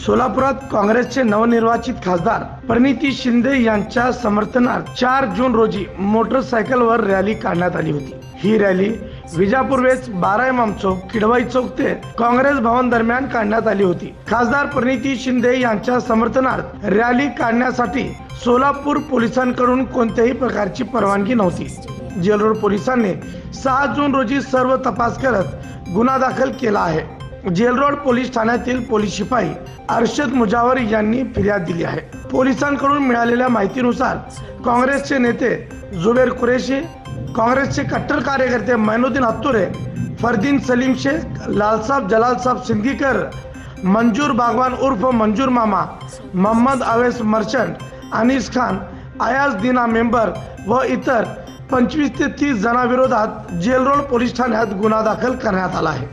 सोलापुरात काँग्रेसचे नवनिर्वाचित खासदार प्रणिती शिंदे यांच्या समर्थनार्थ चार जून रोजी मोटरसायकलवर रॅली काढण्यात आली होती. ही रॅली विजापूर वेच बारा इमाम चौक किडवाई चौक ते काँग्रेस भवन दरम्यान काढण्यात आली होती. खासदार प्रणिती शिंदे यांच्या समर्थनार्थ रॅली काढण्यासाठी सोलापूर पोलिसांकडून कोणत्याही प्रकारची परवानगी नव्हती. जेलरोड पोलिसांनी सहा जून रोजी सर्व तपास करत गुन्हा दाखल केला आहे. जेलरोड पोलीस ठाण्यातील पोलीस शिपाई अर्शद मुजावर यांनी फिर्याद दिली आहे. पोलिसांकडून मिळालेल्या माहितीनुसार काँग्रेसचे नेते जुबेर कुरेशी काँग्रेसचे कट्टर कार्यकर्ते मैनुद्दीन हत्तुरे फरदीन सलीम शेख लालसाब जलालसाब सिंदीकर मंजूर बागवान उर्फ मंजूर मामा मोहम्मद अवेस मर्चंट अनिस खान आयाज दिना मेंबर व इतर पंचवीस ते तीस जणांविरोधात जेल रोड पोलीस ठाण्यात गुन्हा दाखल करण्यात आला आहे.